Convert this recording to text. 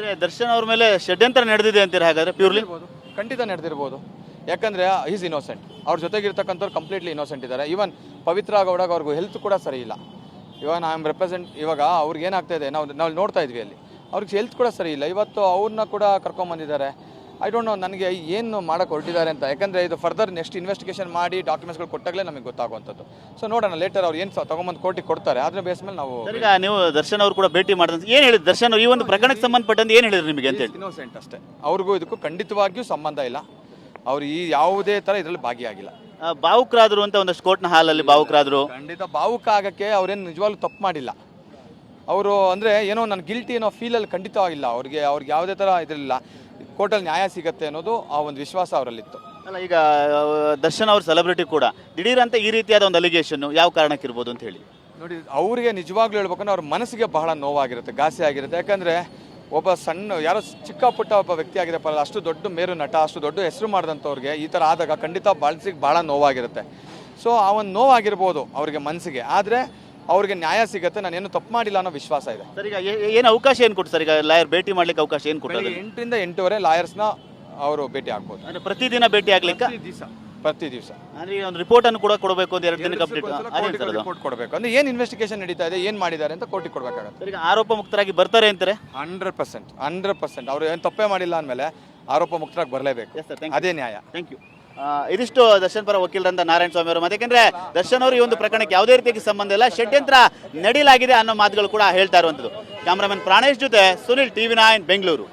ಅಂದ್ರೆ ದರ್ಶನ್ ಅವ್ರ ಮೇಲೆ ಷಡ್ಯಂತ್ರ ನಡೆದಿದೆ ಅಂತೀರಾ ಹಾಗಾದ್ರೆ? ಪ್ಯೂರ್ಲಿ. ಖಂಡಿತ ನಡೆದಿರ್ಬೋದು. ಯಾಕಂದ್ರೆ ಈಸ್ ಇನ್ನೋಸೆಂಟ್ ಅವ್ರ ಜೊತೆಗಿರ್ತಕ್ಕಂಥವ್ರು ಕಂಪ್ಲೀಟ್ಲಿ ಇನ್ನೋಸೆಂಟ್ ಇದ್ದಾರೆ. ಈವನ್ ಪವಿತ್ರ ಗೌಡಗೆ ಅವ್ರಿಗೂ ಹೆಲ್ತ್ ಕೂಡ ಸರಿ ಇಲ್ಲ. ಇವಾಗ ಐ ಆಮ್ ರೆಪ್ರೆಸೆಂಟ್ ಇವಾಗ ಅವ್ರಿಗೆ ಏನಾಗ್ತಾ ಇದೆ, ನಾವು ನಾವು ನೋಡ್ತಾ ಇದ್ವಿ ಅಲ್ಲಿ. ಅವ್ರಿಗೆ ಹೆಲ್ತ್ ಕೂಡ ಸರಿ ಇಲ್ಲ. ಇವತ್ತು ಅವ್ರನ್ನ ಕೂಡ ಕರ್ಕೊಂಬಂದಿದ್ದಾರೆ. ಐ ಡೋಂಟ್ ನೋ ನನಗೆ ಏನು ಮಾಡೋಕ್ಕೆ ಹೊರಟಿದ್ದಾರೆ ಅಂತ. ಯಾಕಂದರೆ ಇದು ಫರ್ದರ್ ನೆಕ್ಸ್ಟ್ ಇನ್ವೆಸ್ಟಿಗೇಷನ್ ಮಾಡಿ ಡಾಕ್ಯುಮೆಂಟ್ಸ್ಗಳು ಕೊಟ್ಟಾಗಲೇ ನಮಗೆ ಗೊತ್ತಾಗುವಂಥದ್ದು. ಸೊ ನೋಡೋಣ ಲೇಟರ್ ಅವ್ರು ಏನು ತೊಗೊಂಬಂದು ಕೋರ್ಟಿಗೆ ಕೊಡ್ತಾರೆ ಅದ್ರ ಬೇಸ್ ಮೇಲೆ ನಾವು ಈಗ ನೀವು ದರ್ಶನ್ ಅವರು ಕೂಡ ಭೇಟಿ ಮಾಡಿದಂತ ಏನು ಹೇಳಿದ್ರು ದರ್ಶನ್ ಅವ್ರು? ಈ ಒಂದು ಪ್ರಕರಣಕ್ಕೆ ಸಂಬಂಧಪಟ್ಟಂತೆ ಏನು ಹೇಳಿದ್ರು ನಿಮಗೆ ಅಂತ ಹೇಳಿ? ಇನ್ನೋಸೆಂಟ್ ಅಷ್ಟೇ. ಅವ್ರಿಗೂ ಇದಕ್ಕೂ ಖಂಡಿತವಾಗಿಯೂ ಸಂಬಂಧ ಇಲ್ಲ. ಅವ್ರು ಈ ಯಾವುದೇ ಥರ ಇದರಲ್ಲಿ ಭಾಗಿಯಾಗಿಲ್ಲ. ಭಾವುಕರಾದರು ಅಂತ ಒಂದಷ್ಟು ಕೋರ್ಟ್ನ ಹಾಲಲ್ಲಿ ಭಾವುಕರಾದರು. ಖಂಡಿತ ಭಾವುಕ ಆಗಕ್ಕೆ ಅವ್ರೇನು ನಿಜವಾಗ್ಲೂ ತಪ್ಪು ಮಾಡಿಲ್ಲ. ಅವರು ಅಂದರೆ ಏನೋ ನನ್ನ ಗಿಲ್ಟಿ ಅನ್ನೋ ಫೀಲಲ್ಲಿ ಖಂಡಿತವಾಗಿಲ್ಲ ಅವ್ರಿಗೆ ಅವ್ರಿಗೆ ಯಾವುದೇ ಥರ ಇದಿರಲಿಲ್ಲ. ಕೋರ್ಟಲ್ಲಿ ನ್ಯಾಯ ಸಿಗುತ್ತೆ ಅನ್ನೋದು ಆ ಒಂದು ವಿಶ್ವಾಸ ಅವರಲ್ಲಿತ್ತು. ಅಲ್ಲ ಈಗ ದರ್ಶನ್ ಅವ್ರ ಸೆಲೆಬ್ರಿಟಿ ಕೂಡ ದಿಢೀರಂತೆ ಈ ರೀತಿಯಾದ ಒಂದು ಅಲಿಗೇಷನ್ನು ಯಾವ ಕಾರಣಕ್ಕೆ ಇರ್ಬೋದು ಅಂತ ಹೇಳಿ. ನೋಡಿ ಅವರಿಗೆ ನಿಜವಾಗ್ಲೂ ಹೇಳ್ಬೇಕಂದ್ರೆ ಅವ್ರ ಮನಸ್ಸಿಗೆ ಬಹಳ ನೋವಾಗಿರುತ್ತೆ ಘಾಸಿ ಆಗಿರುತ್ತೆ. ಯಾಕಂದರೆ ಒಬ್ಬ ಸಣ್ಣ ಯಾರೋ ಚಿಕ್ಕ ಪುಟ್ಟ ಒಬ್ಬ ವ್ಯಕ್ತಿ ಆಗಿರಪ್ಪ ಅಷ್ಟು ದೊಡ್ಡ ಮೇರು ನಟ ಅಷ್ಟು ದೊಡ್ಡ ಹೆಸರು ಮಾಡಿದಂಥವ್ರಿಗೆ ಈ ಥರ ಆದಾಗ ಖಂಡಿತ ಬಳಸಿಗೆ ಭಾಳ ನೋವಾಗಿರುತ್ತೆ. ಸೊ ಆ ಒಂದು ನೋವಾಗಿರ್ಬೋದು ಅವ್ರಿಗೆ ಮನಸ್ಸಿಗೆ. ಆದರೆ ಅವ್ರಿಗೆ ನ್ಯಾಯ ಸಿಗತ್ತೆ ಏನು ತಪ್ಪು ಮಾಡಿಲ್ಲ ಅನ್ನೋ ವಿಶ್ವಾಸ ಇದೆ. ಸರ್ ಈಗ ಏ- ಏನು ಅವಕಾಶ ಏನು ಕೊಟ್ಟು ಸರ್? ಈಗ ಲಾಯರ್ ಭೇಟಿ ಮಾಡ್ಲಿಕ್ಕೆ ಅವಕಾಶ ಏನು ಕೊಟ್ಟು ಬೆಳಿಗ್ಗೆ ಎಂಟರಿಂದ ಎಂಟೂವರೆ ಲಾಯರ್ಸ್ನ ಅವರು ಭೇಟಿ ಆಗ್ಬೋದು. ಅಂದ್ರೆ ಪ್ರತಿದಿನ ಭೇಟಿ ಆಗ್ಲಿಕ್ಕೆ? ಪ್ರತಿ ದಿವಸ. ಅಂದ್ರೆ ಈಗ ಒಂದು ರಿಪೋರ್ಟ್ ಅನ್ನು ಕೂಡ ಕೊಡಬೇಕು ಒಂದು ಎರಡು ದಿನಕ್ಕೆ ಅಪ್ಡೇಟ್ ಅದೇನು ಸರ್ ಅದು? ರಿಪೋರ್ಟ್ ಕೊಡಬೇಕು. ಅಂದ್ರೆ ಏನು ಇನ್ವೆಸ್ಟಿಗೇಷನ್ ನಡೀತಾ ಇದೆ ಏನು ಮಾಡಿದ್ದಾರೆ ಅಂತ ಕೋರ್ಟಿಗೆ ಕೊಡಬೇಕಾಗುತ್ತೆ. ಸರ್ ಈಗ ಆರೋಪ ಮುಕ್ತರಾಗಿ ಬರ್ತಾರೆ ಅಂತಾರೆ? Hundred percent hundred percent. ಅವ್ರು ಏನು ತಪ್ಪೇ ಮಾಡಿಲ್ಲ ಅಂದಮೇಲೆ ಆರೋಪ ಮುಕ್ತರಾಗಿ ಬರಲೇಬೇಕು. ಎಸ್ ಸರ್ ಥ್ಯಾಂಕ್ ಯು ಅದೇ ನ್ಯಾಯ. ಥ್ಯಾಂಕ್ ಯು ಇದಿಷ್ಟು ದರ್ಶನ್ ಪರ ವಕೀಲರಂತ ನಾರಾಯಣ ಸ್ವಾಮಿ ಅವರು ಯಾಕೆಂದ್ರೆ ದರ್ಶನ್ ಅವರು ಈ ಒಂದು ಪ್ರಕರಣಕ್ಕೆ ಯಾವುದೇ ರೀತಿಯಾಗಿ ಸಂಬಂಧ ಇಲ್ಲ. ಷಡ್ಯಂತ್ರ ನಡೀಲಾಗಿದೆ ಅನ್ನೋ ಮಾತುಗಳು ಕೂಡ ಹೇಳ್ತಾ ಇರುವಂತದ್ದು ಕ್ಯಾಮ್ರಾಮನ್ ಪ್ರಾಣೇಶ್ ಜೊತೆ ಸುನಿಲ್ ಟಿವಿ ನೈನ್, ಬೆಂಗಳೂರು.